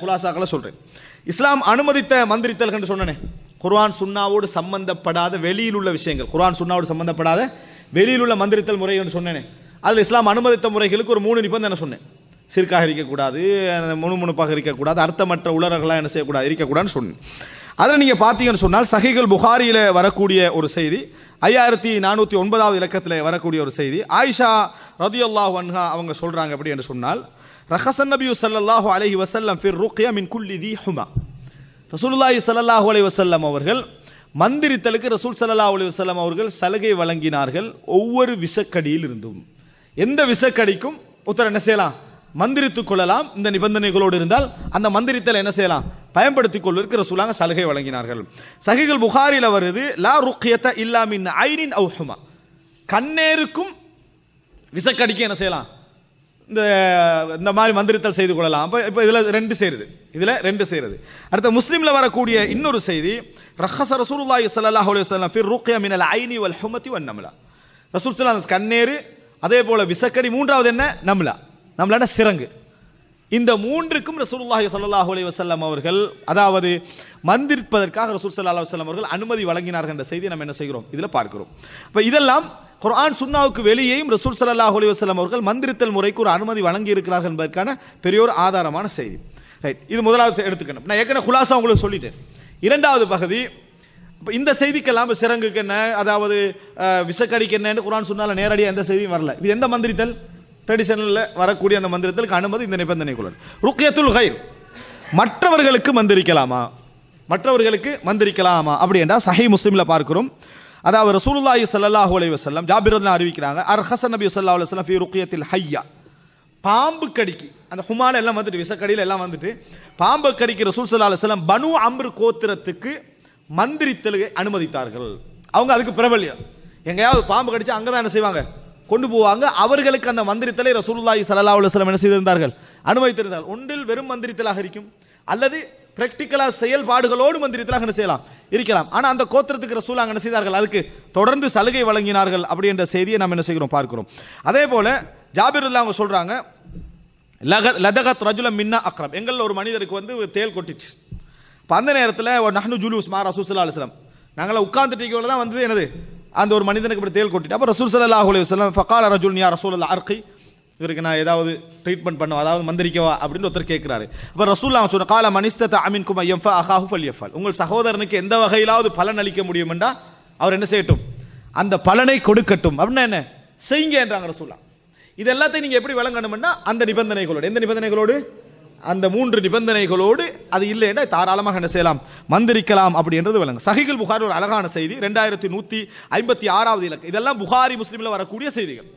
குலாசாக்களை சொல்கிறேன் இஸ்லாம் அனுமதித்த மந்திரித்தல் என்று சொன்னனே. குர்ஆன் சுன்னாவோடு சம்பந்தப்படாத வெளியில் உள்ள விஷயங்கள். குர்ஆன் சுன்னாவோடு சம்பந்தப்படாத வெளியில் உள்ள மந்திரித்தல் முறை என்று சொன்னேனே. அதில் இஸ்லாம் அனுமதித்த முறைகளுக்கு ஒரு மூணு நிபந்தனை சொன்னேன். சிற்காக இருக்கக்கூடாது முணுமுணுப்பாக இருக்கக்கூடாது அர்த்தமற்ற உலர்களாக என்ன செய்யக்கூடாது இருக்கக்கூடாதுன்னு சொன்னேன். அதில் நீங்கள் பார்த்தீங்கன்னு சொன்னால் சகைகள் புகாரியில் வரக்கூடிய ஒரு செய்தி ஐயாயிரத்தி நானூற்றி ஒன்பதாவது இலக்கத்தில் வரக்கூடிய ஒரு செய்தி ஆயிஷா ரதியுல்லாஹு வன்ஹா அவங்க சொல்கிறாங்க அப்படி என்று சொன்னால் ரஹசன் நபியு சல்லாஹூ அலஹி வசல்லம் ஃபிர் ருக்யா மின் குல்லி தி ஹுமா. ரசூலுல்லாஹி சல்லாஹூ அலி வசல்லம் அவர்கள் மந்திரித்தலுக்கு ரசூல் சல்லா அலி வசல்லம் அவர்கள் சலுகை வழங்கினார்கள் ஒவ்வொரு விஷக்கடியில் இருந்தும் எந்த விஷக்கடிக்கும் உத்தர என்ன செய்யலாம்? மந்திரித்துக் கொள்ளலாம். இந்த நிபந்தனைகளோடு இருந்தால் அந்த மந்திரித்தல் என்ன செய்யலாம்? பயன்படுத்திக் கொள்வதற்கு ரசூலாங்க சலுகை வழங்கினார்கள். சஹிகள் புகாரில் வருது லா ருக்யத இல்லாமின் ஐனின் அவுஹுமா. கண்ணேருக்கும் விசக்கடிக்கு என்ன செய்யலாம்? இந்த இந்த மாதிரி மந்திரித்தல் செய்து கொள்ளலாம். அப்போ இப்போ இதில் ரெண்டு சேருது. இதில் ரெண்டு சேருது. அடுத்த முஸ்லீமில் வரக்கூடிய இன்னொரு செய்தி ரஹச ரசூலுல்லாஹி சல்லாஹ் அலுவலாம் ஃபிர் ருக்யா மினல் ஐனி வல் ஹுமதி வன் நம்லா. ரசூல் ஸல்லல்லாஹு கண்ணேறு அதே போல் விசக்கடி. மூன்றாவது என்ன? நம்லா. நம்லான சிறங்கு. இந்த மூன்றுக்கும் ரசூலுல்லாஹி சல்லாஹ் அலி வசல்லம் அவர்கள் அதாவது மந்திரிப்பதற்காக ரசூல் சல்லா அலுவலம் அவர்கள் அனுமதி வழங்கினார்கள் என்ற செய்தியை நம்ம என்ன செய்கிறோம்? இதில் பார்க்கிறோம். இப்போ இதெல்லாம் குர்ஆன் சுன்னாவுக்கு வெளியேயும் ரசூல் சல்லாஹ் அலி வசல்லம் அவர்கள் மந்திரித்தல் முறைக்கு ஒரு அனுமதி வழங்கி இருக்கிறார்கள் என்பதற்கான பெரிய ஒரு ஆதாரமான செய்தி. ரைட் இது முதலாவது எடுத்துக்கணும். நான் ஏற்கனவே குலாசா உங்களுக்கு சொல்லிட்டேன். இரண்டாவது பகுதி இப்போ இந்த செய்திக்கெல்லாம் சிறங்குக்கு என்ன? அதாவது விசக்கடிக்கு என்னன்னு குரான் சொன்னால நேரடியாக எந்த செய்தியும் வரல. இது எந்த மந்திரித்தல்? ட்ரெடிஷனலில் வரக்கூடிய அந்த மந்திரத்திற்கு அனுமதி இந்த நிபந்தனைக்குள்ள ருக்கியத்துல் ஹைர் மற்றவர்களுக்கு மந்திரிக்கலாமா? மற்றவர்களுக்கு மந்திரிக்கலாமா? அப்படி என்றால் சஹி முஸ்லீமில் பார்க்கிறோம். அதாவது ரசூலுல்லாஹி ஸல்லல்லாஹு அலைஹி வஸல்லம் ஜாபிர் ரலியல்லாஹு அறிவிக்கிறாங்க. அர்ஹசன் நபி சல்லா அலுவலம் ஃபி ஃபீ ருக்கியத்தில் ஹையா. பாம்பு கடிக்கு. அந்த ஹுமால எல்லாம் வந்துட்டு விசக்கடியில் எல்லாம் வந்துட்டு பாம்பு கடிக்கு ரசூல் சல்லா அலுவலம் பனு அம்ரு கோத்திரத்துக்கு மந்திரித்தலுகை அனுமதித்தார்கள். அவங்க அதுக்கு பிரபல்யம். எங்கேயாவது பாம்பு கடிச்சு அங்கே தான் என்ன செய்வாங்க? கொண்டு போவாங்க. அவர்களுக்கு அந்த மந்திரித்தலை ரசூலுல்லாஹி ஸல்லல்லாஹு அலைஹி என்ன செய்திருந்தார்கள்? அனுமதித்திருந்தார்கள். ஒன்றில் வெறும் மந்திரித்தலாக இருக்கும். அல்லது பிராக்டிக்கலா செயல்பாடுகளோடு மந்திரித்தலாக என்ன செய்யலாம்? இருக்கலாம். ஆனால் அந்த கோத்திரத்துக்கு ரசூலாங்க என்ன செய்தார்கள்? அதுக்கு தொடர்ந்து சலுகை வழங்கினார்கள் அப்படி என்ற செய்தியை நம்ம என்ன செய்கிறோம்? பார்க்கிறோம். அதே போல ஜாபிருல்லா அவங்க சொல்றாங்க லக- லதகத் ரஜுலம் மின்னா அக்ரம். எங்களில் ஒரு மனிதருக்கு வந்து தேல் கொட்டிச்சு. இப்போ அந்த நேரத்தில் ஒரு நஹ்னு ஜூலூஸ் மா ரசூல் அலுவலம் நாங்களாம் உட்கார்ந்துட்டு தான் வந்தது என்னது? அந்த ஒரு மனிதனுக்கு இப்படி தேல் கொட்டிட்டு அப்போ ரசூல் சல்லா அலைஹி வஸல்லம் ஃபக்கால் ரஜுல் யா ரசூல் அல்லா அர்கி இவருக்கு நான் ஏதாவது ட்ரீட்மெண்ட் பண்ணுவா அதாவது மந்திரிக்கவா அப்படின்னு ஒருத்தர் கேட்குறாரு இப்போ ரசூல்லா சொன்ன கால மனிஸ்தத்த அமின் குமா எம் அஹாஹு ஃபல் எஃபால் உங்கள் சகோதரனுக்கு எந்த வகையிலாவது பலன் அளிக்க முடியும் அவர் என்ன செய்யட்டும்? அந்த பலனை கொடுக்கட்டும். அப்படின்னா என்ன? செய்யுங்க என்றாங்க ரசூல்லா இது எல்லாத்தையும் நீங்கள் எப்படி விளங்கணும்னா அந்த நிபந்தனைகளோடு. எந்த நிபந்தனைகளோடு? அந்த மூன்று நிபந்தனைகளோடு அது இல்லைன்னா தாராளமாக என்ன செய்யலாம்? மந்திரிக்கலாம் அப்படின்றது விளங்கு சஹிகுல் புகாரி ஒரு அழகான செய்தி ரெண்டாயிரத்தி நூற்றி ஐம்பத்தி ஆறாவது இலக்கு. இதெல்லாம் புகாரி முஸ்லீமில் வரக்கூடிய செய்திகள்.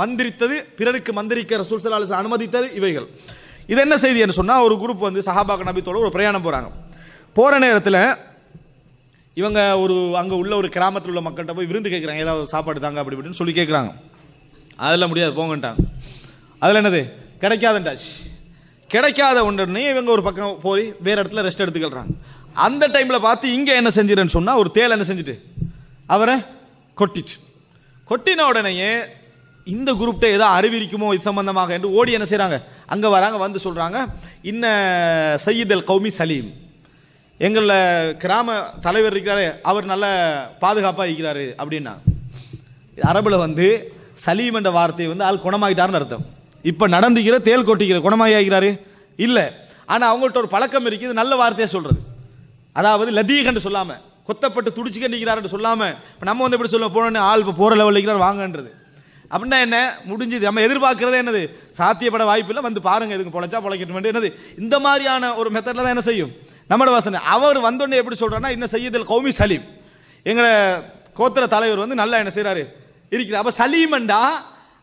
மந்திரித்தது பிறருக்கு மந்திரிக்க ரசூல் ஸல்லல்லாஹு அனுமதித்தது இவைகள். இது என்ன செய்தின்னு சொன்னால் ஒரு குரூப் வந்து சஹாபாக் நபித்தோட ஒரு பிரயாணம் போகிறாங்க போகிற நேரத்தில் இவங்க ஒரு அங்கே உள்ள ஒரு கிராமத்தில் உள்ள மக்கள்கிட்ட போய் விருந்து கேட்குறாங்க ஏதாவது சாப்பாடு தாங்க அப்படி இப்படின்னு சொல்லி கேட்குறாங்க அதெல்லாம் முடியாது போங்கன்ட்டாங்க. அதில் என்னது? கிடைக்காதுன்றாச்சு கிடைக்காத ஒன்றுன்னு இவங்க ஒரு பக்கம் போய் வேறு இடத்துல ரெஸ்ட் எடுத்துக்கிறாங்க அந்த டைமில் பார்த்து இங்கே என்ன செஞ்சிருன்னு சொன்னால் ஒரு தேல் என்ன செஞ்சுட்டு? அவரை கொட்டிச்சு கொட்டின உடனேயே இந்த குரூப்ட ஏதோ அறிவிக்குமோ இது சம்பந்தமாக என்று ஓடி என்ன செய்கிறாங்க அங்கே வராங்க வந்து சொல்கிறாங்க இன்ன சையீத் அல் கௌமி சலீம். எங்களில் கிராம தலைவர் இருக்கிறாரு அவர் நல்ல பாதுகாப்பாக இருக்கிறாரு அப்படின்னா. அரபில் வந்து சலீம் என்ற வார்த்தை வந்து ஆள் குணமாயிட்டாருன்னு அர்த்தம். இப்போ நடந்துக்கிற தேல் கொட்டிக்கிற குணமாகி ஆகிறாரு? இல்லை. ஆனால் அவங்கள்ட்ட ஒரு பழக்கம் இருக்குது நல்ல வார்த்தையை சொல்கிறது அதாவது லதீகன்னு சொல்லாமல் கொத்தப்பட்டு துடிச்சு நிற்கிறாருன்னு சொல்லாமல் இப்போ நம்ம வந்து எப்படி சொல்லுவோம்? போனோன்னு ஆள் இப்போ போகிற லெவலில் இருக்கிறார் வாங்கன்றது. அப்படின்னா என்ன? முடிஞ்சது. நம்ம எதிர்பார்க்கறதே என்னது? சாத்தியப்பட வாய்ப்பில்லை. வந்து பாருங்க இதுக்கு பொழைச்சா பொழைக்கட்டும் என்னது? இந்த மாதிரியான ஒரு மெத்தடில் தான் என்ன செய்யும்? நம்மளோட வாசனை. அவர் வந்தோடனே எப்படி சொல்றாருன்னா இன்னும் சையீதுல் கௌமி சலீம். எங்களை கோத்திர தலைவர் வந்து நல்லா என்ன செய்கிறாரு இருக்கிறார். அப்போ சலீமண்டா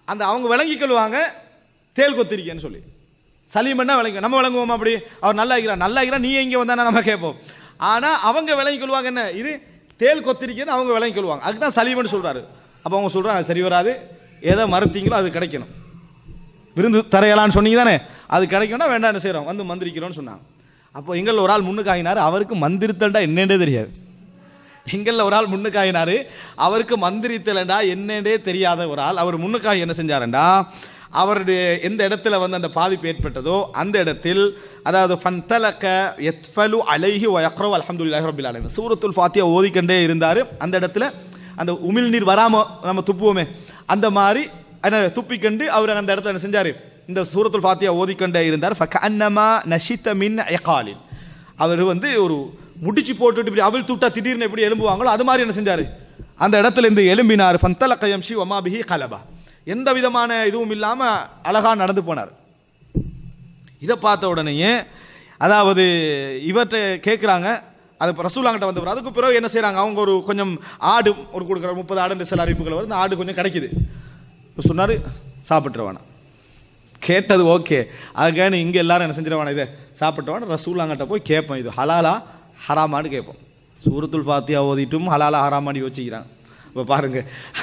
அந்த அவங்க விளங்கிக் கொள்வாங்க தேல் கொத்திருக்கேன்னு சொல்லி. சலீமன்னா விளங்கும் நம்ம விளங்குவோமா அப்படி? அவர் நல்லா இருக்கிறார் நல்லா இருக்கிறா நீ இங்கே வந்தானா நம்ம கேட்போம். ஆனால் அவங்க விளங்கி கொள்வாங்க என்ன? இது தேல் கொத்திருக்கேன்னு அவங்க விளங்கி கொள்வாங்க. அதுக்கு தான் சலீமன்னு சொல்கிறாரு அப்போ அவங்க சொல்கிறாங்க சரி வராது. எதை மறுத்தீங்களோ அது கிடைக்கணும். விருந்து தரையலான்னு சொன்னீங்க தானே அது கிடைக்கும்னா வேண்டாம் என்ன செய்கிறோம் வந்து மந்திரிக்கிறோம்னு சொன்னாங்க. அப்போ எங்களில் ஒரு ஆள் முன்னுக்காகினார் அவருக்கு மந்திரித்தண்டா என்னென்றே தெரியாது. எங்களில் ஒரு ஆள் முன்னுக்காகினார் அவருக்கு மந்திரித்தலண்டா என்னென்றே தெரியாத ஒரு ஆள். அவர் முன்னுக்காக என்ன செஞ்சாருண்டா? அவருடைய எந்த இடத்துல வந்து அந்த பாதிப்பு ஏற்பட்டதோ அந்த இடத்தில் அதாவது ஃபந்தலக்க எத்ஃபலு அலைஹி வயக்ரவ் அலமதுல்லாஹ் ரபில் ஆலமீன். சூரத்துல் ஃபாத்தியா ஓதிக்கண்டே இருந்தார். அந்த இடத்துல அந்த உமிழ்நீர் வராமல் நம்ம துப்புவோமே அந்த மாதிரி என்ன துப்பிக்கண்டு அவர் அந்த இடத்துல என்ன செஞ்சார்? இந்த சூரத்துல் ஃபாத்தியா ஓதிக்கண்டே இருந்தார். ஃபகஅன்னமா நஷித்த மின் எகாலின் அவர் வந்து ஒரு முடிச்சு போட்டுட்டு இப்படி அவள் தூட்டா திடீர்னு எப்படி எழும்புவாங்களோ அது மாதிரி என்ன செஞ்சார்? அந்த இடத்துல இருந்து எழும்பினார். ஃபந்தல கயம்ஷி ஒமாபிஹி கலபா. எந்த விதமான இதுவும் இல்லாமல் அழகாக நடந்து போனார். இதை பார்த்த உடனேயே அதாவது இவர்கிட்ட கேட்குறாங்க அது ரசூலாங்கிட்ட வந்து அதுக்கு பிறகு என்ன செய்கிறாங்க அவங்க ஒரு கொஞ்சம் ஆடு ஒரு கொடுக்குற முப்பது ஆடு சில அறிவிப்புகள் வருது. ஆடு கொஞ்சம் கிடைக்குது. சொன்னார் சாப்பிட்ருவானா கேட்டது ஓகே. அதுக்கான இங்கே எல்லாரும் என்ன செஞ்சிருவானா இதை? சாப்பிட்டவான ரசூலாங்கிட்ட போய் கேட்போம். இது ஹலாலா ஹராமான்னு கேட்போம். சூரத்துல் பாத்தியா ஓதிட்டும் ஹலாலா ஹராமான்னு யோசிக்கிறாங்க. இப்போ பாருங்க.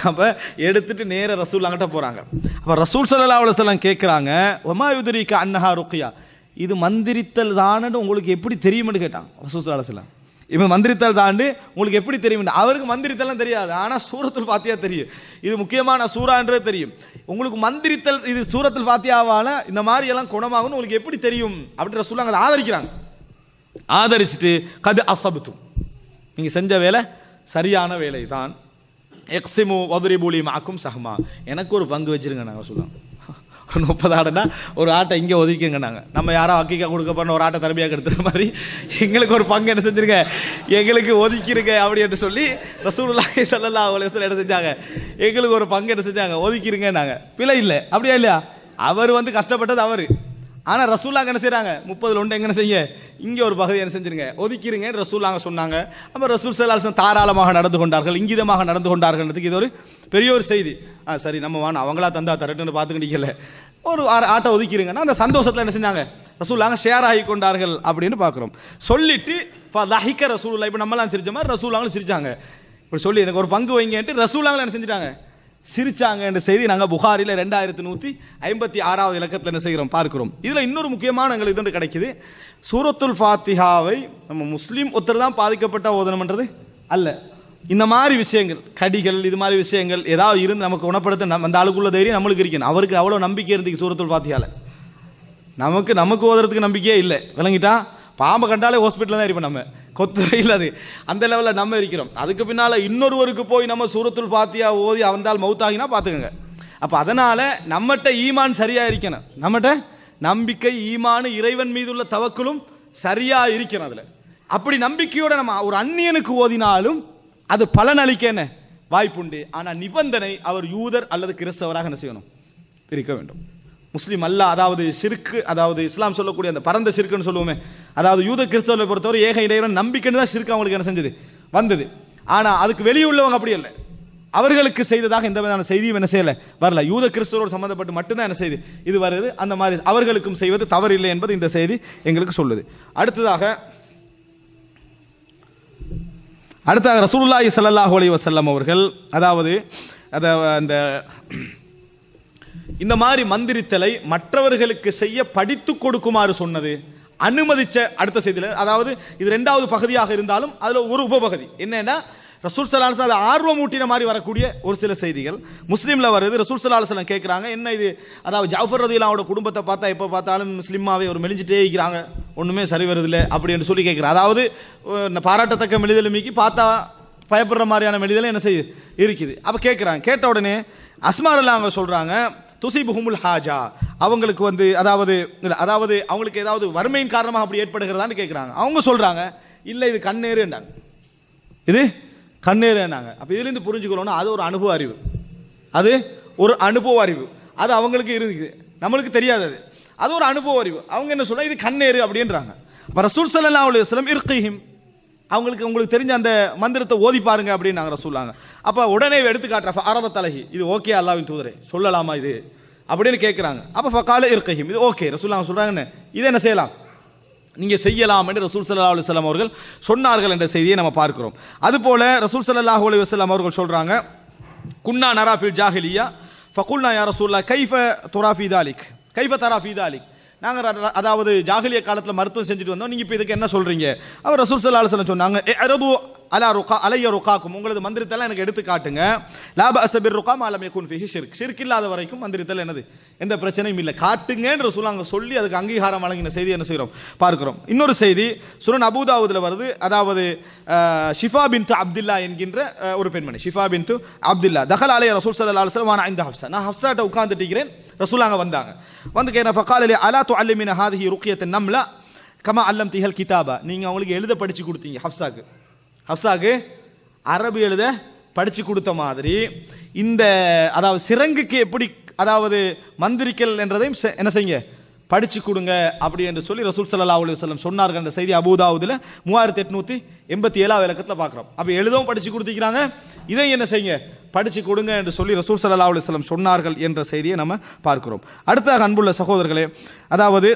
அப்போ எடுத்துட்டு நேர ரசூலாங்கிட்ட போகிறாங்க அப்போ ரசூல் சல்லா அலுவலம் கேட்குறாங்க ஒமா யுதரிக்க அன்னஹா ருக்கியா? இது மந்திரித்தல் தானன்னு உங்களுக்கு எப்படி தெரியும்னு கேட்டான் ரசூல் சல்லா இவன் மந்திரித்தல் தாண்டு உங்களுக்கு எப்படி தெரியும் அவருக்கு மந்திரித்தல்லாம் தெரியாது ஆனால் சூரத்தில் பாத்தியா தெரியும். இது முக்கியமான சூறான்றது தெரியும். உங்களுக்கு மந்திரித்தல் இது சூரத்தில் ஃபாத்தியாவால இந்த மாதிரி எல்லாம் குணமாகும்னு உங்களுக்கு எப்படி தெரியும்? அப்படின்ற சொல்லுவாங்க அதை ஆதரிக்கிறாங்க. ஆதரிச்சுட்டு கது அசபுத்தும் நீங்கள் செஞ்ச வேலை சரியான வேலை தான் எக்ஸிமு வதுரிபூலி மாக்கும் சஹமா. எனக்கு ஒரு பங்கு வச்சிருங்க நாங்கள் சொல்லுவாங்க ஒரு முப்பது ஆடுனா ஒரு ஆட்டை இங்கே ஒதுக்கிங்க நாங்கள் நம்ம யாரோ அக்கிக்கா கொடுக்க போன ஒரு ஆட்டை தரபியாக எடுத்துகிற மாதிரி எங்களுக்கு ஒரு பங்கு என்ன செஞ்சிருங்க? எங்களுக்கு ஒதுக்கிருங்க அப்படி என்று சொல்லி ரசூலுல்லாஹி ஸல்லல்லாஹு அலைஹி என்ன செஞ்சாங்க? எங்களுக்கு ஒரு பங்கு என்ன செஞ்சாங்க? ஒதுக்கிருங்க நாங்கள் பிழை இல்லை. அப்படியா இல்லையா? அவர் வந்து கஷ்டப்பட்டது அவர். ஆனால் ரசூல்லா என்ன செய்கிறாங்க முப்பதுல ஒன்று எங்கே செய்ய இங்கே ஒரு பகுதி என்ன செஞ்சிருங்க? ஒதுக்கிடுங்க ரசூல்லாங்க சொன்னாங்க. அப்போ ரசூல் சலாசன் தாராளமாக நடந்து கொண்டார்கள் இங்கிதமாக நடந்து கொண்டார்கள்ன்றதுக்கு இது ஒரு பெரிய ஒரு செய்தி. ஆ சரி நம்ம வாங்க அவங்களா தந்தா தரட்டுன்னு பார்த்துக்கிட்டீங்கல்ல ஒரு ஆட்டை ஒதுக்கிருங்கன்னா அந்த சந்தோஷத்தில் என்ன செஞ்சாங்க? ரசூலாங்க ஷேர் ஆகி கொண்டார்கள் அப்படின்னு பார்க்குறோம் சொல்லிட்டு ஃபதஹிக்க ரசூலுல்லாஹ் இப்போ நம்மளாம் சிரிச்ச மாதிரி ரசூலாங்களும் சிரிச்சாங்க. இப்படி சொல்லி எனக்கு ஒரு பங்கு வைங்கன்ட்டு ரசூலாங்களும் என்ன செஞ்சிட்டாங்க? சிரிச்சாங்க என்ற செய்தி நாங்கள் புகாரில் ரெண்டாயிரத்தி நூற்றி ஐம்பத்தி ஆறாவது இலக்கத்தில் என்ன செய்கிறோம் பார்க்கிறோம். இதில் இன்னொரு முக்கியமான எங்களுக்கு இது கிடைக்குது. சூரத்துல் ஃபாத்திஹாவை நம்ம முஸ்லீம் ஒருத்தர் தான் பாதிக்கப்பட்ட ஓதனம்ன்றது அல்ல. இந்த மாதிரி விஷயங்கள் கடிகள் இது மாதிரி விஷயங்கள் ஏதாவது இருந்து நமக்கு குணப்படுத்த நம்ம அந்த ஆளுக்குள்ள தைரியம் நம்மளுக்கு இருக்கணும். அவருக்கு அவ்வளோ நம்பிக்கை இருந்துக்கு சூரத்துல் பாத்தியால் நமக்கு நமக்கு ஓதுறதுக்கு நம்பிக்கையே இல்லை. விளங்கிட்டா? பாம்பை கண்டாலே ஹாஸ்பிட்டலில் தான் இருப்போம் நம்ம. கொத்து இல்லாது அந்த லெவலில் நம்ம இருக்கிறோம். அதுக்கு பின்னால் இன்னொருவருக்கு போய் நம்ம சூரத்துல் ஃபாத்தியா ஓதி அவந்தால் மவுத்தாகினா பார்த்துக்கோங்க. அப்போ அதனால் நம்மகிட்ட ஈமான் சரியாக இருக்கணும். நம்மகிட்ட நம்பிக்கை ஈமான் இறைவன் மீது உள்ள தவக்கலும் சரியாக இருக்கணும் அதில். அப்படி நம்பிக்கையோடு நம்ம ஒரு அந்நியனுக்கு ஓதினாலும் அது பலனளிக்க என்ன? வாய்ப்புண்டு. ஆனால் நிபந்தனை அவர் யூதர் அல்லது கிறிஸ்தவராக என்ன செய்யணும்? பிரிக்க வேண்டும். முஸ்லீம் அல்ல அதாவது சிறுக்கு அதாவது இஸ்லாம் சொல்லக்கூடிய அந்த பரந்த சிறுக்குன்னு சொல்லுவோமே. அதாவது யூத கிறிஸ்தவர்களை பொறுத்தவரை ஏக இறைவன் நம்பிக்கைன்னு தான் சிறுக்கு அவங்களுக்கு என்ன செஞ்சது? வந்தது. ஆனால் அதுக்கு வெளியே உள்ளவங்க அப்படி இல்லை அவர்களுக்கு செய்ததாக எந்த விதமான செய்தியும் என்ன செய்யல? வரல. யூத கிறிஸ்தவரோடு சம்மந்தப்பட்டு மட்டும்தான் என்ன செய்தி? இது வருது. அந்த மாதிரி அவர்களுக்கும் செய்வது தவறில்லை என்பது இந்த செய்தி எங்களுக்கு சொல்லுது. அடுத்ததாக அடுத்ததாக ரசூல்லாஹி ஸல்லல்லாஹு அலி வசல்லம் அவர்கள் அதாவது அந்த இந்த மாதிரி மந்திரித்தலை மற்றவர்களுக்கு செய்ய படித்து கொடுக்குமாறு சொன்னது அனுமதிச்ச அடுத்த செய்தியில் அதாவது இது ரெண்டாவது பகுதியாக இருந்தாலும் அதில் ஒரு உபபகுதி. என்னன்னா ரசூல் சலாஹ் அது ஆர்வம் ஊட்டின மாதிரி வரக்கூடிய ஒரு சில செய்திகள். முஸ்லீமில் வருது ரசூல் சலாஹ் கேட்குறாங்க என்ன இது? அதாவது ஜாஃபர் ரதிலாவோட குடும்பத்தை பார்த்தா எப்போ பார்த்தாலும் முஸ்லீமாவே ஒரு மெலிஞ்சிட்டே இருக்கிறாங்க. ஒன்றுமே சரி வருதில்லை அப்படின்னு சொல்லி கேட்குறாங்க அதாவது பாராட்டத்தக்க மெலிதலுமைக்கு பார்த்தா பயப்படுற மாதிரியான மெலிதலும் என்ன செய்யுது? இருக்குது. அப்போ கேட்குறாங்க கேட்ட உடனே அஸ்மாரில் அவங்க சொல்கிறாங்க துசிபுகுமுல் ஹாஜா. அவங்களுக்கு வந்து அதாவது அதாவது அவங்களுக்கு ஏதாவது வறுமையின் காரணமாக அப்படி ஏற்படுகிறதான்னு கேட்குறாங்க அவங்க சொல்கிறாங்க இல்லை இது கண்ணேறுன்றாங்க. இது கண்ணேறுனாங்க அப்போ இதுலேருந்து புரிஞ்சுக்கிறோன்னா அது ஒரு அனுபவ அறிவு. அது ஒரு அனுபவ அறிவு. அது அவங்களுக்கு இருக்குது. நம்மளுக்கு தெரியாது அது. அது ஒரு அனுபவ அறிவு. அவங்க என்ன சொல்றாங்க இது கண்ணேறு அப்படின்றாங்க. அப்போ ரசூல் சல்லா அலுவலம் வஸல்லம் இர்கிஹிம். அவங்களுக்கு உங்களுக்கு தெரிஞ்ச அந்த மந்திரத்தை ஓதி பாருங்க அப்படின்னு நாங்கள் சொல்லாங்க. அப்போ உடனே எடுத்து காட்டுற அரத தலகி இது ஓகே அல்லாவின் தூதரே சொல்லலாமா இது? அப்படின்னு கேட்குறாங்க அப்போ ஃபக்கால இருக்கையும் இது ஓகே ரசூல்லாங்க சொல்கிறாங்கன்னு இதை என்ன செய்யலாம்? நீங்கள் செய்யலாம் என்று ரசூல் சல்லா அலுவலாம் அவர்கள் சொன்னார்கள் என்ற செய்தியை நம்ம பார்க்கிறோம். அதுபோல ரசூல் சல்லாஹ் அலி வஸ்லாம் அவர்கள் சொல்கிறாங்க குன்னா நராஃபில் ஜாஹிலியா ஃபகுல்னா யார் ரசூல்லா கைஃப துரா தாலிக். கைஃப தராஃபி தாலிக். நாங்கள் அதாவது ஜாகிலிய காலத்தில் மருத்துவம் செஞ்சுட்டு வந்தோம். நீங்கள் இப்போ இதுக்கு என்ன சொல்கிறீங்க அவர் ரசூல் ஸல்லல்லாஹு சொன்னாங்க அலா ருகா அலைய ருகாக்கும். உங்களது மந்திரத்தெல்லாம் எனக்கு எடுத்து காட்டுங்க. லாப அசபிர் ருகா மாலம் யகுன் ஃபிஹி ஷிர்க். ஷிர்க் இல்லாத வரைக்கும் மந்திரத்தில் என்னது? எந்த பிரச்சனையும் இல்லை. காட்டுங்கன்ற சொல்லாங்க சொல்லி அதுக்கு அங்கீகாரம் வழங்கின செய்தி என்ன செய்கிறோம் பார்க்கிறோம். இன்னொரு செய்தி சுரன் அபுதாவுதில் வருது. அதாவது ஷிஃபா பின் அப்துல்லா என்கின்ற ஒரு பெண்மணி. ஷிஃபா பின் அப்துல்லா. தகல் அலைய ரசூல் சல்லா அலுவலம் வானா இந்த ஹப்சா நான் ஹப்சாட்ட உட்கார்ந்துட்டிருக்கிறேன். ரசூல் அங்கே வந்தாங்க. வந்து கேட்டேன் ஃபக்கால் அலா து அல்லிமின் ஹாதிஹி ருக்கியத்தை நம்ல கமா அல்லம் திஹல் கிதாபா. நீங்கள் அவங்களுக்கு எழுத படித்து கொடுத்தீங்க ஹப்சாக்கு ஹப்சாக்கு அரபு எழுத படித்து கொடுத்த மாதிரி இந்த அதாவது சிறங்குக்கு எப்படி அதாவது மந்திரிக்கல் என்றதையும் செ- என்ன செய்யுங்க? படிச்சு கொடுங்க அப்படி என்று சொல்லி ரசூல் சல்லா அலைஹி வல்லம் சொன்னார்கள் என்ற செய்தி அபூதாவுதுல மூவாயிரத்தி எட்நூற்றி எண்பத்தி ஏழாவது இலக்கத்தில் பார்க்குறோம். அப்போ எழுதவும் படித்து கொடுத்துக்கிறாங்க இதையும் என்ன செய்யுங்க? படித்து கொடுங்க என்று சொல்லி ரசூல் சல்லா அலைஹி வல்லம் சொன்னார்கள் என்ற செய்தியை நம்ம பார்க்கிறோம். அடுத்த அன்புள்ள சகோதரர்களே அதாவது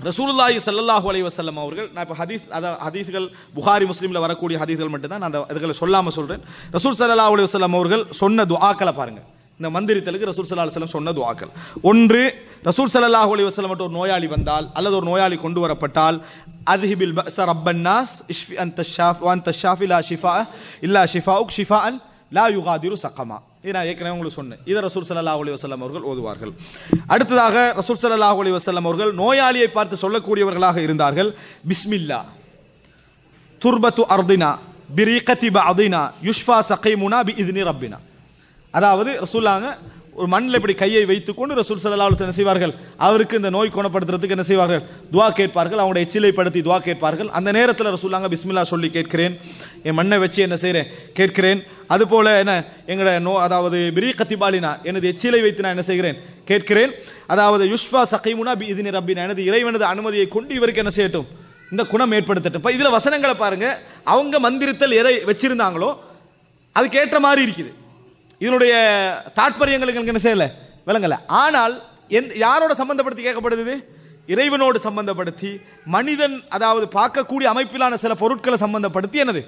ரசூலுல்லாஹி சல்லாஹூ அலி வசல்லம் அவர்கள் நான் இப்போ ஹதீஸ் அதாவது ஹதீஸ்கள் புகாரி முஸ்லீமில் வரக்கூடிய ஹதீஸ்கள் மட்டும்தான் நான் அந்த இதுகளை சொல்லாமல் சொல்கிறேன் ரசூல் சல்லா அலி வஸல்லம் அவர்கள் சொன்ன துஆக்களை பாருங்கள் இந்த மந்திரித்தலுக்கு ரசூல் சல்லா அலுவலம் சொன்ன துவாக்கள் ஒன்று ரசூல் ஸல்லல்லாஹு அலி வஸல்லம் மட்டும் ஒரு நோயாளி வந்தால் அல்லது ஒரு நோயாளி கொண்டு வரப்பட்டால் அதிஹிபில் சர் ரப்பன்னாஸ் இஷ்ஃபி அன் தஷாஃப் அன்த தஷாஃப் இல்லா ஷிஃபா இல்லா ஷிஃபா அண்ட் லா யுகாதிரு சக்கமா இது நான் ஏற்கனவே உங்களுக்கு சொன்னேன். இதை ரசூல் ஸல்லல்லாஹு அலி வசல்லம் அவர்கள் ஓதுவார்கள். அடுத்ததாக ரசூல் ஸல்லல்லாஹு அலி வசல்லம் அவர்கள் நோயாளியை பார்த்து சொல்லக்கூடியவர்களாக இருந்தார்கள். பிஸ்மில்லா. துர்பத்து அர்தினா பிரீகத்தி பஅதினா யுஷ்ஃபா சகைமுனா பி இதுனி ரப்பினா. அதாவது ரசூல்லாங்க ஒரு மண்ணில் இப்படி கையை வைத்துக்கொண்டு ரசூல் சல்லா என்ன செய்வார்கள். அவருக்கு இந்த நோய் குணப்படுத்துறதுக்கு என்ன செய்வார்கள்? துவா கேட்பார்கள் அவங்களுடைய எச்சிலைப்படுத்தி துவா கேட்பார்கள். அந்த நேரத்தில் ரசூலாங்க பிஸ்மில்லா சொல்லி கேட்கிறேன். என் மண்ணை வச்சு என்ன செய்கிறேன் கேட்கிறேன். அதுபோல் என்ன எங்களோட நோ அதாவது பிரி கத்திபாலினா எனது எச்சிலை வைத்து நான் என்ன செய்கிறேன்? கேட்கிறேன். அதாவது யுஷ்வா சகைமுனா பி இதினி ரப்பினா எனது இறைவனது அனுமதியை கொண்டு இவருக்கு என்ன செய்யட்டும்? இந்த குணம் ஏற்படுத்தட்டும். இப்போ இதில் வசனங்களை பாருங்கள் அவங்க மந்திரத்தில் எதை வச்சிருந்தாங்களோ அதுக்கேற்ற மாதிரி இருக்குது. இதனுடைய தாற்பயங்களுக்கு எனக்கு என்ன செய்யலை? விளங்கலை. ஆனால் எந் யாரோட சம்பந்தப்படுத்தி கேட்கப்படுது? இறைவனோடு சம்பந்தப்படுத்தி மனிதன் அதாவது பார்க்கக்கூடிய அமைப்பிலான சில பொருட்களை சம்பந்தப்படுத்தி என்னது?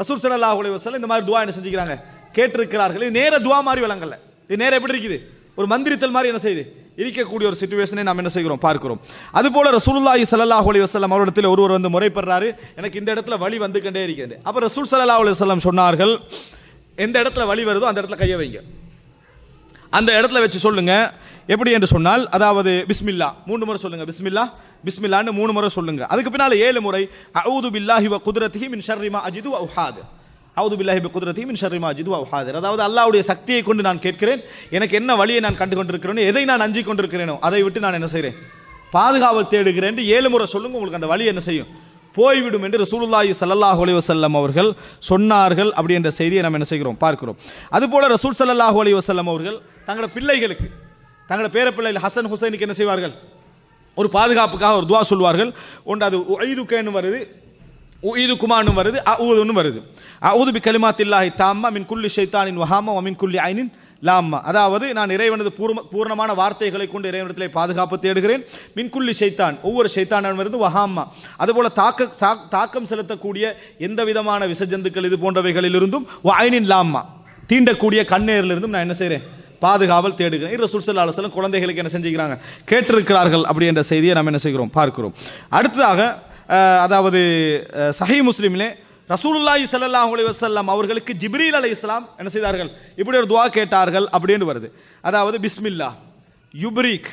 ரசூல் ஸல்லல்லாஹு அலைஹி இந்த மாதிரி துவா என்ன செஞ்சுக்கிறாங்க? கேட்டிருக்கிறார்கள். இது நேர துவா மாதிரி விளங்கல. இது நேரம் எப்படி இருக்குது? ஒரு மந்திரித்தல் மாதிரி என்ன செய்யுது? இருக்கக்கூடிய ஒரு சுச்சுவேஷனை நாம் என்ன செய்கிறோம்? பார்க்கிறோம். அதுபோல ரசூலுல்லாஹி சல்லாஹ் அலி வசலம் அவரிடத்தில் ஒருவர் வந்து முறைப்படுறாரு. எனக்கு இந்த இடத்துல வழி வந்து கொண்டே இருக்கிறது. அப்போ ரசூல் சல்லாஹ் அலி வல்லம் சொன்னார்கள் எந்த இடத்துல வழி வருதோ அந்த இடத்துல கையை வைங்க. அந்த இடத்துல வச்சு சொல்லுங்க. எப்படி என்று சொன்னால் அதாவது பிஸ்மில்லா. மூணு முறை சொல்லுங்க. பிஸ்மில்லா பிஸ்மில்லான்னு மூணு முறை சொல்லுங்க. அதுக்கு பின்னால் ஏழு முறை அவுது பில்லாஹி வ குதிரத்திஹி மின் ஷர்ரிமா அஜிது வ அவுது பில்லாஹி வ மின் ஷர்ரிமா அஜிது வ அதாவது அல்லாவுடைய சக்தியை கொண்டு நான் கேட்கிறேன். எனக்கு என்ன வழியை நான் கண்டு கொண்டிருக்கிறேனோ எதை நான் அஞ்சிக் கொண்டிருக்கிறேனோ அதை விட்டு நான் என்ன செய்கிறேன் பாதுகாவல் தேடுகிறேன் ஏழு முறை சொல்லுங்க உங்களுக்கு அந்த வழி என்ன செய்யும்? போய்விடும் என்று ரசூலுல்லாஹி சல்லாஹ் அலி வசல்லம் அவர்கள் சொன்னார்கள் அப்படி என்ற செய்தியை நாம் என்ன செய்கிறோம்? பார்க்கிறோம். அதுபோல ரசூல் ஸல்லல்லாஹு அலி வசல்லம் அவர்கள் தங்களோட பிள்ளைகளுக்கு தங்களோட பேர பிள்ளைகள் ஹசன் ஹுசைனுக்கு என்ன செய்வார்கள்? ஒரு பாதுகாப்புக்காக ஒரு துவா சொல்வார்கள். ஒன்று அது ஐதுக்கேன்னு வருது உயிது குமானும் வருது அவுதுன்னு வருது. அவுது பி கலிமாத்தில்லாஹி தாம்மா மின் குல்லி ஷைத்தானின் வஹாமா மின் குல்லி ஐனின் லாம்மா. அதாவது நான் இறைவனது பூர்ம பூர்ணமான வார்த்தைகளை கொண்டு இறைவனத்திலே பாதுகாப்பு தேடுகிறேன். மின்குள்ளி சைத்தான். ஒவ்வொரு ஷைத்தானிடமிருந்து வஹாம்மா. அதுபோல தாக்க தாக்கம் செலுத்தக்கூடிய எந்த விதமான விசஜந்துக்கள் இது போன்றவைகளிலிருந்தும் வாயினின் லாம்மா. தீண்டக்கூடிய கண்ணேரிலிருந்தும் நான் என்ன செய்கிறேன்? பாதுகாவல் தேடுகிறேன். இது ரசூல் ஸல்லல்லாஹு குழந்தைகளுக்கு என்ன செஞ்சுக்கிறாங்க? கேட்டிருக்கிறார்கள் அப்படி என்ற செய்தியை நாம் என்ன செய்கிறோம்? பார்க்கிறோம். அடுத்ததாக அதாவது சஹி முஸ்லீமிலே ரசூலுல்லாஹி சல்லாஹ் அலி வசல்லாம் அவர்களுக்கு ஜிப்ரீல் அலைஹிஸ்ஸலாம் என்ன செய்தார்கள்? இப்படி ஒரு துவா கேட்டார்கள் அப்படின்னு வருது. அதாவது பிஸ்மில்லா யுப்ரீக்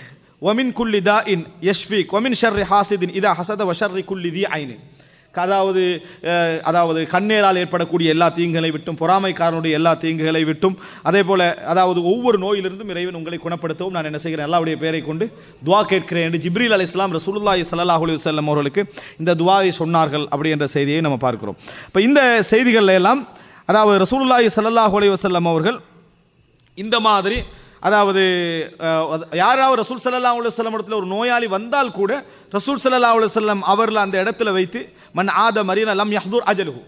ஒமின் குல்லி தா இன் யஷ்ஃபீக் ஒமின் ஷர்ரி ஹாசிதின் இதா ஹசத வஷர்ரி குல்லி தி ஐனின். அதாவது அதாவது கண்ணீரால் ஏற்படக்கூடிய எல்லா தீங்குகளை விட்டும் பொறாமைக்காரனுடைய எல்லா தீங்குகளை விட்டும் அதே போல் அதாவது ஒவ்வொரு நோயிலிருந்தும் இறைவன் உங்களை குணப்படுத்தவும் நான் என்ன செய்கிறேன் எல்லாவுடைய பெயரை கொண்டு துவா கேட்கிறேன் என்று ஜிப்ரீல் அலி இஸ்லாம் ரசூலுல்லாஹி ஸல்லல்லாஹு அலைஹி அவர்களுக்கு இந்த துவாவை சொன்னார்கள் அப்படி என்ற செய்தியை நம்ம பார்க்கிறோம். இப்போ இந்த செய்திகள்ல எல்லாம் அதாவது ரசூலுல்லாஹி ஸல்லல்லாஹு அலைஹி வஸல்லம் அவர்கள் இந்த மாதிரி அதாவது யாராவது ரசூல் சல்லா அலைஹி இடத்துல ஒரு நோயாளி வந்தால் கூட ரசூல் சல்லா அலைஹி அவர்களை அந்த இடத்துல வைத்து மன் ஆத மரியன் அலம் யஹ்தூர் அஜலுகு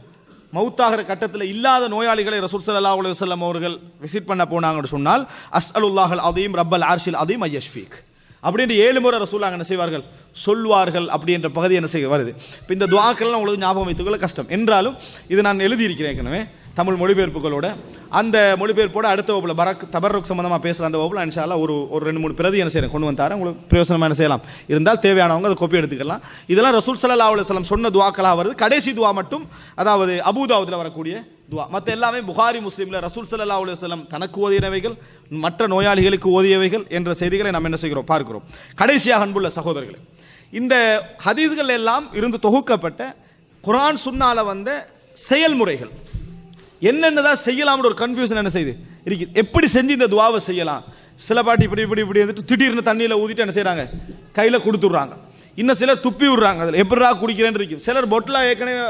மவுத்தாகிற கட்டத்தில் இல்லாத நோயாளிகளை ரசூல் சல்லா அலைஹி அவர்கள் விசிட் பண்ண போனாங்கன்னு சொன்னால் அஸ்அலுல்லாஹல் அதையும் ரப்பல் ஆர்ஷில் அதையும் ஐயஷ்ஃபீக் அப்படின்ற ஏழு முறை ரசூலாங்க என்ன செய்வார்கள்? சொல்வார்கள் அப்படின்ற பகுதி என்ன செய்ய வருது. இப்போ இந்த துவாக்கள்லாம் உங்களுக்கு ஞாபகம் வைத்துக்கொள்ள கஷ்டம். என்றாலும் இது நான் எழுதியிருக்கிறேன் ஏற்கனவே. தமிழ் மொழிபெயர்ப்புகளோட அந்த மொழிபெயர்ப்போட அடுத்த வகுப்பில் பரக் தபர்ருக் சம்பந்தமாக பேசுகிற அந்த வகுப்பில் அனுஷாலா ஒரு ஒரு ரெண்டு மூணு பிரதி என்ன செய்யறேன் கொண்டு வந்தாரேன் உங்களுக்கு பிரயோசனமாக என்ன செய்யலாம். இருந்தால் தேவையானவங்க அதை கோப்பி எடுத்துக்கலாம். இதெல்லாம் ரசூல் சல்லா அலுவலம் சொன்ன துவாக்களாக வருது. கடைசி துவா மட்டும் அதாவது அபூதாவுதில் வரக்கூடிய துவா. மற்ற எல்லாமே புகாரி முஸ்லீமில் ரசூல் சல்லா அலுவலம் தனக்கு ஓதியனவைகள் மற்ற நோயாளிகளுக்கு ஓதியவைகள் என்ற செய்திகளை நாம் என்ன செய்கிறோம் பார்க்கிறோம். கடைசியாக அன்புள்ள சகோதரர்களே இந்த ஹதீதுகள் எல்லாம் இருந்து தொகுக்கப்பட்ட குரான் சுன்னால வந்த செயல்முறைகள். என்னென்ன தான் செய்யலாம்னு ஒரு கன்ஃபியூஷன் என்ன செய்யுது? இருக்குது எப்படி செஞ்சு இந்த துவாவை செய்யலாம்? சில பாட்டி இப்படி இப்படி இப்படி வந்துட்டு திடீர்னு தண்ணியில் ஊதிட்டு என்ன செய்கிறாங்க கையில் கொடுத்துட்றாங்க. இன்னும் சிலர் துப்பி விடுறாங்க. அதில் எப்படிடா குடிக்கிறேன்னு இருக்கும் சிலர் பொட்டிலாக ஏற்கனவே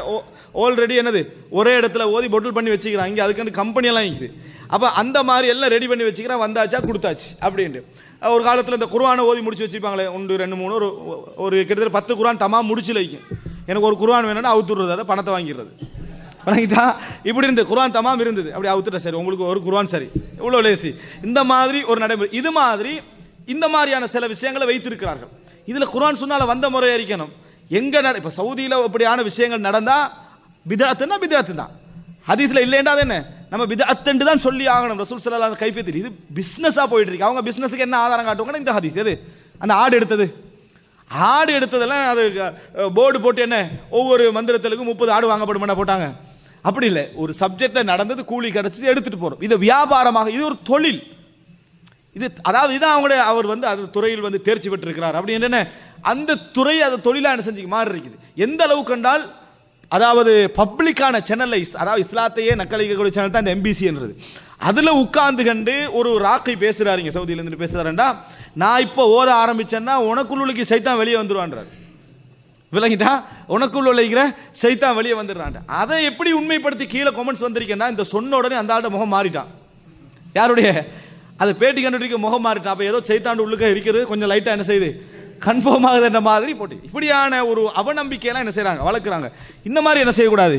ஆல்ரெடி என்னது? ஒரே இடத்துல ஓதி பொட்டில் பண்ணி வச்சுக்கிறாங்க. இங்கே அதுக்கான கம்பெனியெல்லாம் இருக்குது. அப்போ அந்த மாதிரி எல்லாம் ரெடி பண்ணி வச்சுக்கிறேன். வந்தாச்சா கொடுத்தாச்சு. அப்படின்ட்டு. ஒரு காலத்தில் இந்த குருவானை ஓதி முடிச்சு வச்சுப்பாங்களே. ஒன்று ரெண்டு மூணு ஒரு ஒரு கிட்டத்தட்ட பத்து குரான் தமா முடிச்சு வைக்கும். எனக்கு ஒரு குர்ஆன் வேணும்னா அவுத்துடுறது அதை பணத்தை வாங்கிடுறது. வணங்கிட்டா? இப்படி இருந்து குர்ஆன் தமாம் இருந்தது. அப்படி அவுத்துட்ட சரி உங்களுக்கு ஒரு குர்ஆன் சரி. இவ்வளோ லேசி இந்த மாதிரி ஒரு நடைமுறை இது மாதிரி இந்த மாதிரியான சில விஷயங்களை வைத்திருக்கிறார்கள். இதில் குர்ஆன் சொன்னால் வந்த முறை அறிக்கணும். எங்கே நட இப்போ சவுதியில் இப்படியான விஷயங்கள் நடந்தால் பிதாத்துன்னா பிதாத்து தான் ஹதீஸில் இல்லைண்டா அது என்ன? நம்ம பிதாத்துன்னு தான் சொல்லி ஆகணும். ரசூல் ஸல்லல்லாஹு கைப்பற்றி. இது பிஸ்னஸாக போயிட்டு இருக்கு. அவங்க பிஸ்னஸுக்கு என்ன ஆதாரம் காட்டுவாங்கன்னா இந்த ஹதீஸ். எது? அந்த ஆடு எடுத்தது. ஆடு எடுத்ததெல்லாம் அது போர்டு போட்டு என்ன ஒவ்வொரு மந்திரத்திலுக்கும் முப்பது ஆடு வாங்கப்படுமென போட்டாங்க. அப்படி இல்லை. ஒரு சப்ஜெக்டில் நடந்தது கூலி கிடச்சிது எடுத்துகிட்டு போகிறோம் இது வியாபாரமாக இது ஒரு தொழில். இது அதாவது இதான் அவங்களுடைய அவர் வந்து அது துறையில் வந்து தேர்ச்சி பெற்றிருக்கிறார். அப்படி என்னென்ன அந்த துறை அது தொழிலாக என்ன செஞ்சு மாறி இருக்குது. எந்த அளவு கண்டால் அதாவது பப்ளிக்கான சேனலில் இஸ்- அதாவது இஸ்லாத்தையே நக்கலிக்கக்கூடிய சேனல் தான் இந்த எம்பிசின்றது அதில் உட்கார்ந்து கண்டு ஒரு ராக்கை பேசுகிறாருங்க சவுதியிலேருந்து பேசுகிறாருண்டா நான் இப்போ ஓத ஆரம்பிச்சேன்னா உனக்குள்ளுக்கு சைத்தான் வெளியே வந்துடுவான்றார் விளங்கிட்டா உனக்குள்ள உழைக்கிற சைத்தான் வெளியே வந்துடுறான் அதை எப்படி உண்மைப்படுத்தி கீழே கமெண்ட்ஸ் வந்திருக்கேன்னா இந்த சொன்ன உடனே அந்த ஆளோட முகம் மாறிட்டான். யாருடைய? அதை பேட்டி கண்டுபிடிக்க முகம் மாறிட்டான். அப்போ ஏதோ சைத்தாண்டு உள்ளுக்க இருக்கிறது கொஞ்சம் லைட்டாக என்ன செய்யுது? கன்ஃபார்ம் ஆகுது என்ற மாதிரி போட்டு. இப்படியான ஒரு அவநம்பிக்கையெல்லாம் என்ன செய்கிறாங்க வளர்க்குறாங்க. இந்த மாதிரி என்ன செய்யக்கூடாது?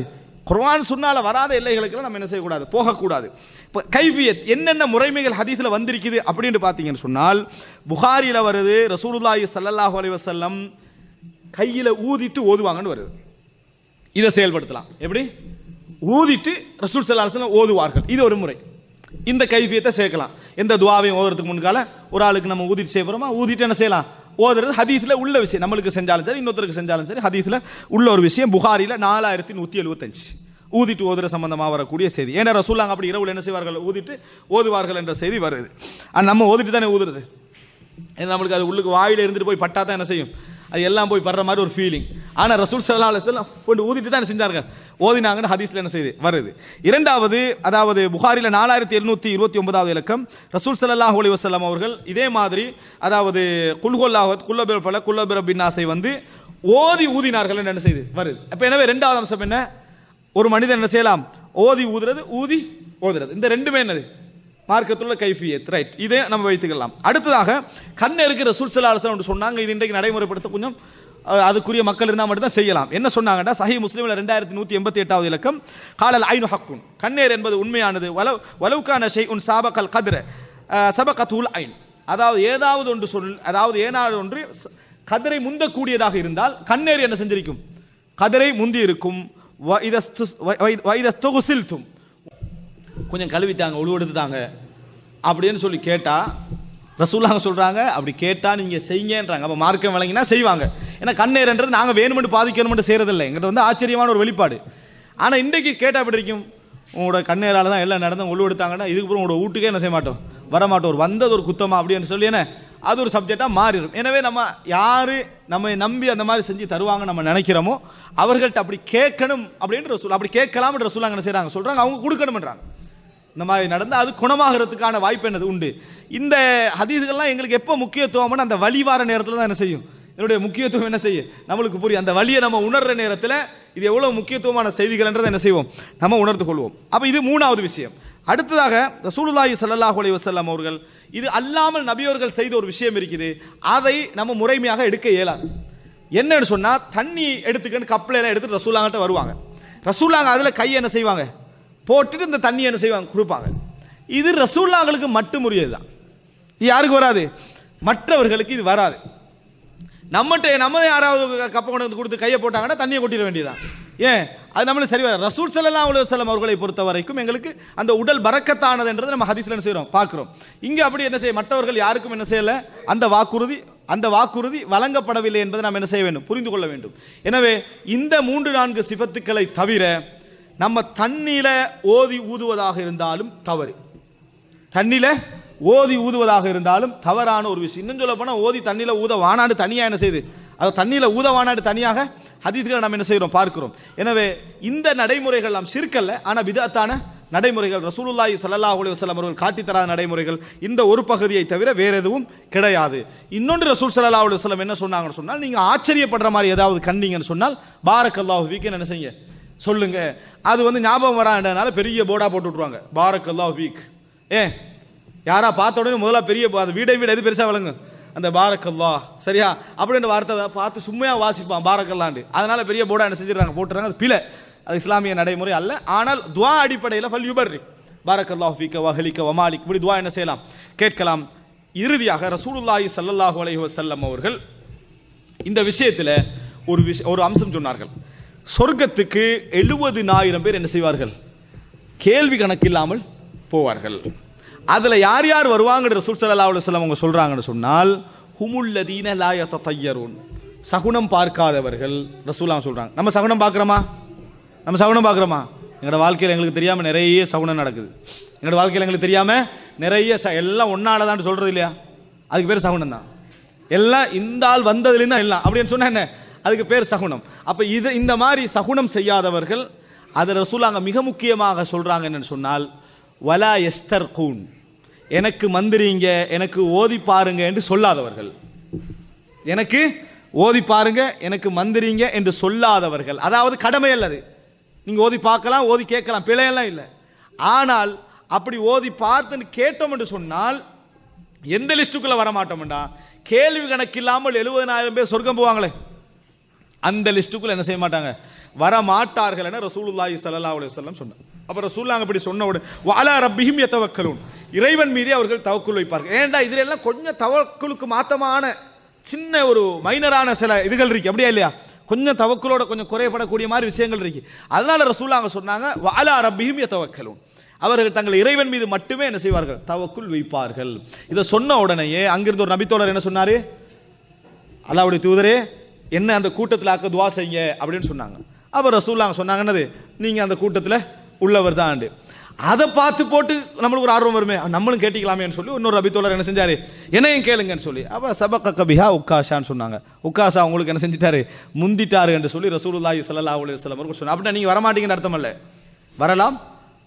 குர்வான் சுன்னால வராத எல்லைகளுக்கெல்லாம் நம்ம என்ன செய்யக்கூடாது? போகக்கூடாது. இப்போ கைஃபியத் என்னென்ன முறைமைகள் ஹதீஸில் வந்திருக்குது அப்படின்னு பார்த்தீங்கன்னு சொன்னால் புகாரியில் வருது ரசூலுல்லாஹி ஸல்லல்லாஹு அலைஹி வஸல்லம் கையில் ஊதிட்டு ஓதுவாங்கன்னு வருது. இதை செயல்படுத்தலாம். எப்படி? ஊதிட்டு ரசூல் ஸல்லல்லாஹு ஓதுவார்கள். இது ஒரு முறை. இந்த கைஃபியத்தை சேர்க்கலாம். எந்த துவாவையும் ஓதுறதுக்கு முன்கால ஒரு ஆளுக்கு நம்ம ஊதிட்டு செய்ய ஊதிட்டு என்ன செய்யலாம்? ஓதுறது ஹதீஸில் உள்ள விஷயம். நம்மளுக்கு செஞ்சாலும் சரி இன்னொருத்தருக்கு செஞ்சாலும் சரி ஹதீஸில் உள்ள ஒரு விஷயம். புகாரியில் நாலாயிரத்தி நூற்றி எழுபத்தஞ்சு ஊதிட்டு ஓதுற சம்பந்தமாக வரக்கூடிய செய்தி. ஏன்னா ரசூலாங்க அப்படி இரவு என்ன செய்வார்கள்? ஊதிட்டு ஓதுவார்கள் என்ற செய்தி வருது. நம்ம ஓதிட்டு தானே ஊதுறது? ஏன்னா நம்மளுக்கு அது உள்ளுக்கு வாயில் இருந்துட்டு போய் பட்டா தான் என்ன செய்யும்? அது எல்லாம் போய் படுற மாதிரி ஒரு ஃபீலிங் ஆனால் ரசூல் சல்லா அலுவலம் கொண்டு ஊதிட்டு தான் செஞ்சார்கள். ஓதினாங்கன்னு ஹதீஸ்ல என்ன செய்யுது வருது. இரண்டாவது அதாவது புகாரில் நாலாயிரத்தி எழுநூத்தி இருபத்தி ஒன்பதாவது இலக்கம். ரசூல் சல்லாஹ் அலி வஸல்லம் அவர்கள் இதே மாதிரி அதாவது குல்ஹொல்லாவத் குல்லபிர பல குல்லபிர பின்னாசை வந்து ஓதி ஊதினார்கள் என்ன செய்யுது வருது. அப்போ எனவே ரெண்டாவது அம்சம் என்ன? ஒரு மனிதன் என்ன செய்யலாம்? ஓதி ஊதுறது ஊதி ஓதுறது. இந்த ரெண்டுமே என்னது? மார்க்கத்துள்ள கைஃபியத். ரைட் இதே நம்ம வைத்துக்கலாம். அடுத்ததாக கண் இருக்கிற சுல்சலாசன் சொன்னாங்க இது இன்றைக்கு நடைமுறைப்படுத்த கொஞ்சம் அதுக்குரிய மக்கள் இருந்தால் மட்டும்தான் செய்யலாம். என்ன சொன்னாங்கன்னா சஹி முஸ்லீமில் ரெண்டாயிரத்தி நூற்றி எண்பத்தி எட்டாவது இலக்கம் காலல் ஐனு ஹக்குன். கண்ணேர் என்பது உண்மையானது. வலவ் வலவுக்கான ஷெய் உன் சாபக்கல் கதிர சபகத்துல் ஐன். அதாவது ஏதாவது ஒன்று சொல் அதாவது ஏதாவது ஒன்று கதிரை முந்தக்கூடியதாக இருந்தால் கண்ணேர் என்ன செஞ்சிருக்கும்? கதிரை முந்தி இருக்கும் வைதஸ்தொகுசில்தும் கொஞ்சம் கழுவித்தாங்க உழுவெடுத்துட்டாங்க அப்படின்னு சொல்லி கேட்டால் ரசூலாங்க சொல்கிறாங்க அப்படி கேட்டால் நீங்கள் செய்யுங்கன்றாங்க. அப்போ மார்க்கம் விளங்கினா செய்வாங்க. ஏன்னா கண்ணேர்ன்றது நாங்கள் வேணுமென்று பாதிக்கணும்னு செய்கிறதில்லை எங்கிட்ட வந்து ஆச்சரியமான ஒரு வெளிப்பாடு. ஆனால் இன்றைக்கு கேட்டால் எப்படி இருக்கும் உங்களோட கண்ணேரால் தான் எல்லாம் நடந்து உழு எடுத்தாங்கன்னா இதுக்கப்புறம் உங்களோட வீட்டுக்கே என்ன செய்ய மாட்டோம்? வர மாட்டோம் ஒரு வந்தது ஒரு குத்தமா அப்படின்னு சொல்லி என்ன? அது ஒரு சப்ஜெக்டாக மாறிடும் எனவே நம்ம யார் நம்ம நம்பி அந்த மாதிரி செஞ்சு தருவாங்க நம்ம நினைக்கிறோமோ அவர்கள்ட்ட அப்படி கேட்கணும் அப்படின்ற சொல் அப்படி கேட்கலாம்ன்ற சொல்லாங்க என்ன செய்கிறாங்க சொல்கிறாங்க அவங்க கொடுக்கணும்ன்றாங்க. இந்த மாதிரி நடந்தால் அது குணமாகிறதுக்கான வாய்ப்பு என்னது? உண்டு. இந்த ஹதீதுகள்லாம் எங்களுக்கு எப்போ முக்கியத்துவம்னு அந்த வழி வார நேரத்தில் தான் என்ன செய்யும். என்னுடைய முக்கியத்துவம் என்ன செய்யும்? நம்மளுக்கு புரியும். அந்த வழியை நம்ம உணர்ற நேரத்தில் இது எவ்வளோ முக்கியத்துவமான செய்திகள்ன்றதை என்ன செய்வோம்? நம்ம உணர்ந்து கொள்வோம். அப்போ இது மூணாவது விஷயம். அடுத்ததாக ரசூலுல்லாஹி சல்லாஹ் அலைஹி வசல்லாம் அவர்கள் இது அல்லாமல் நபியவர்கள் செய்த ஒரு விஷயம் இருக்குது. அதை நம்ம முறைமையாக எடுக்க இயலாது. என்னன்னு சொன்னால் தண்ணி எடுத்துக்கன்னு கப்பல எல்லாம் எடுத்துட்டு ரசூலாங்கிட்ட வருவாங்க. ரசூலாங்க அதில் கை என்ன செய்வாங்க? போட்டுட்டு இந்த தண்ணி என்ன செய்வாங்க? கொடுப்பாங்க. இது ரசூல்லாங்களுக்கு மட்டும் உரியதுதான். இது யாருக்கு வராது? மற்றவர்களுக்கு இது வராது. நம்மகிட்ட நம்ம யாராவது கப்பை கொண்டு வந்து கொடுத்து கையை போட்டாங்கன்னா தண்ணியை கொட்டிட வேண்டியதான் ஏன்? அது நம்மளுக்கு சரி வர ரசூல் ஸல்லல்லாஹு அவ்வளோ வஸல்லம் அவர்களை பொறுத்த வரைக்கும் எங்களுக்கு அந்த உடல் பறக்கத்தானதுன்றது நம்ம ஹதீஸில் என்ன செய்கிறோம் பார்க்குறோம். இங்கே அப்படி என்ன செய்ய மற்றவர்கள் யாருக்கும் என்ன செய்யலை? அந்த வாக்குறுதி அந்த வாக்குறுதி வழங்கப்படவில்லை என்பதை நாம் என்ன செய்ய வேண்டும்? புரிந்து கொள்ள வேண்டும். எனவே இந்த மூன்று நான்கு சிபத்துக்களை தவிர நம்ம தண்ணியில் ஓதி ஊதுவதாக இருந்தாலும் தவறு. தண்ணியில் ஓதி ஊதுவதாக இருந்தாலும் தவறான ஒரு விஷயம். இன்னும் சொல்ல போனால் ஓதி தண்ணியில் ஊத வானாடு தனியாக என்ன செய்யுது? அது தண்ணியில் ஊத வானாடு தனியாக ஹதீஸ்களை நம்ம என்ன செய்கிறோம்? பார்க்கிறோம். எனவே இந்த நடைமுறைகள் நாம் சிறுக்கல்ல ஆனால் விதத்தான நடைமுறைகள் ரசூலுல்லாஹி சல்லாஹ் அலைஹி அவர்கள் காட்டித்தராத நடைமுறைகள் இந்த ஒரு பகுதியை தவிர வேறு எதுவும் கிடையாது. இன்னொன்று ரசூல் ஸல்லல்லாஹு அலைஹி என்ன சொன்னாங்கன்னு சொன்னால் நீங்கள் ஆச்சரியப்படுற மாதிரி ஏதாவது கண்டீங்கன்னு சொன்னால் பாரக்கல்லாஹு ஃபீக்கு என்ன செய்யுங்க? சொல்லுங்க. அது வந்து ஞாபகம் வராண்டனால பெரிய போர்டா போட்டு விட்ருவாங்க பாரக்கல்லா வீக் ஏ யாரா பார்த்த உடனே முதல்ல பெரிய அந்த வீடை வீடு எது பெருசா விளங்கும் அந்த பாரக்கல்லா சரியா? அப்படின்ற வார்த்தை பார்த்து சும்மையா வாசிப்பான் பாரக்கல்லாண்டு அதனால பெரிய போர்டா என்ன செஞ்சிடறாங்க? போட்டுறாங்க. அது பிழை. அது இஸ்லாமிய நடைமுறை அல்ல. ஆனால் துவா அடிப்படையில் ஃபல் யுபர்ரி. பாரக்கல்லா ஃபீக்க வஹலிக்க வமாலிக். இப்படி துவா என்ன செய்யலாம்? கேட்கலாம். இறுதியாக ரசூலுல்லாஹி ஸல்லல்லாஹு அலைஹி வசல்லம் அவர்கள் இந்த விஷயத்தில் ஒரு விஷ ஒரு அம்சம் சொன்னார்கள். சொர்க்கத்துக்கு எழுபதினாயிரம் பேர் என்ன செய்வார்கள்? கேள்வி கணக்கில்லாமல் போவார்கள். அதில் யார் யார் வருவாங்கன்ற ரசூல் சல்லா அலைஹி வஸல்லம் அவங்க சொல்கிறாங்கன்னு சொன்னால் ஹுமுல்லதீன லா யததய்யரூன். சகுனம் பார்க்காதவர்கள் ரசூலா சொல்கிறாங்க நம்ம சகுனம் பார்க்குறோமா? நம்ம சகுனம் பார்க்குறோமா? எங்களோட வாழ்க்கையில் எங்களுக்கு தெரியாமல் நிறைய சகுனம் நடக்குது. எங்களோட வாழ்க்கையில் எங்களுக்கு தெரியாமல் நிறைய ச எல்லாம் ஒன்றால் தான் சொல்கிறது இல்லையா? அதுக்கு பேர் சகுனம் தான் எல்லாம் இந்த ஆள் வந்ததுலேருந்து தான் எல்லாம். அப்படின்னு சொன்னால் என்ன? அதுக்கு பேர் சகுனம். அப்போ இது இந்த மாதிரி சகுனம் செய்யாதவர்கள் அதை ரசூலாங்க மிக முக்கியமாக சொல்கிறாங்க என்னன்னு சொன்னால் வலா எஸ்தர் கூன் எனக்கு மந்திரிங்க எனக்கு ஓதி பாருங்க என்று சொல்லாதவர்கள். எனக்கு ஓதி பாருங்க எனக்கு மந்திரிங்க என்று சொல்லாதவர்கள். அதாவது கடமை அல்லது. நீங்கள் ஓதி பார்க்கலாம் ஓதி கேட்கலாம் பிழையெல்லாம் இல்லை. ஆனால் அப்படி ஓதி பார்த்துன்னு கேட்டோம் என்று சொன்னால் எந்த லிஸ்ட்டுக்குள்ளே வர கேள்வி கேள்வி கணக்கில்லாமல் எழுபதனாயிரம் பேர் சொர்க்கம் போவாங்களே. அந்த லிஸ்ட்டுக்குள்ள என்ன செய்ய மாட்டாங்க? வர மாட்டார்கள் என ரசூலுல்லாஹி சல்லா அலைஹி வஸல்லம் சொன்னார். அப்புறம் ரசூல்லாங்க அப்படி சொன்ன உடனே வாலா ரப்பியும் எத்தவக்கலும் இறைவன் மீதே அவர்கள் தவக்குள் வைப்பார்கள். ஏன்டா இதுல எல்லாம் கொஞ்சம் தவக்குலுக்கு மாத்தமான சின்ன ஒரு மைனரான சில இதுகள் இருக்கு. அப்படியா இல்லையா? கொஞ்சம் தவக்குலோட கொஞ்சம் குறைபடக்கூடிய மாதிரி விஷயங்கள் இருக்கு. அதனால ரசூலாங்க சொன்னாங்க வாலா ரப்பியும் எத்தவக்கலும் அவர்கள் தங்கள் இறைவன் மீது மட்டுமே என்ன செய்வார்கள்? தவக்குள் வைப்பார்கள். இதை சொன்ன உடனேயே அங்கிருந்து ஒரு நபித்தோழர் என்ன சொன்னாரு? அல்லாவுடைய தூதரே என்ன அந்த கூட்டத்தில் ஆக்க துவா செய்ய அப்படின்னு சொன்னாங்க. அப்போ ரசூல்லாங்க சொன்னாங்க என்னது? நீங்கள் அந்த கூட்டத்தில் உள்ளவர் தான் அதை பார்த்து போட்டு நம்மளுக்கு ஒரு ஆர்வம் வருமே. நம்மளும் கேட்டிக்கலாமேன்னு சொல்லி இன்னொரு ரபித்தோழர் என்ன செஞ்சார்? என்னையும் கேளுங்கன்னு சொல்லி. அப்போ சபக்க கபிஹா உக்காஷான்னு சொன்னாங்க. உக்காஷா உங்களுக்கு என்ன செஞ்சிட்டாரு? முந்திட்டாரு என்று சொல்லி ரசூலுல்லாஹி சல்லா அலி வஸல்லம் அவர்கள் சொன்னாங்க. அப்படின்னா நீங்கள் வரமாட்டீங்கன்னு அர்த்தம் இல்லை வரலாம்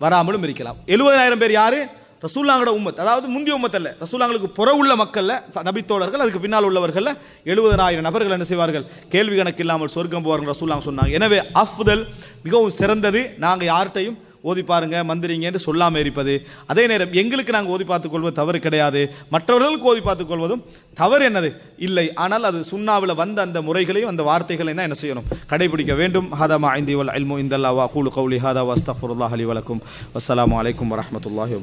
வராமலும் இருக்கலாம். எழுபதாயிரம் பேர் யாரு? ரசூல்லாங்கட உம்மத் அதாவது முந்திய உம்மத் அல்ல ரசூல்லாங்களுக்கு புற உள்ள மக்கள்ல நபித்தோழர்கள் அதுக்கு பின்னால் உள்ளவர்கள் எழுபதனாயிரம் நபர்கள் என்ன செய்வார்கள்? கேள்வி கணக்கு இல்லாமல் சொர்க்கம் போவார்கள் ரசூல்லாங்க சொன்னாங்க. எனவே அஃப்தல் மிகவும் சிறந்தது. நாங்கள் யார்கிட்டையும் ஓதி பாருங்க மந்திரிங்க என்று சொல்லாமல் இருப்பது. அதே நேரம் எங்களுக்கு நாங்கள் ஓதி பார்த்துக் கொள்வது தவறு கிடையாது. மற்றவர்களுக்கு ஓதி பார்த்துக் கொள்வதும் தவறு என்னது? இல்லை. ஆனால் அது சுண்ணாவில் வந்த அந்த முறைகளையும் அந்த வார்த்தைகளையும் தான் என்ன செய்யணும்? கடைபிடிக்க வேண்டும். ஹதா மா ஐந்தி வல் அல்மு இந்தல்லா வா கூலு கௌலி ஹதா வஸ்தஃபுல்லாஹ் அலி வலக்கும் வஸ்ஸலாமு வலைக்கம் வரமத்துல்லாஹி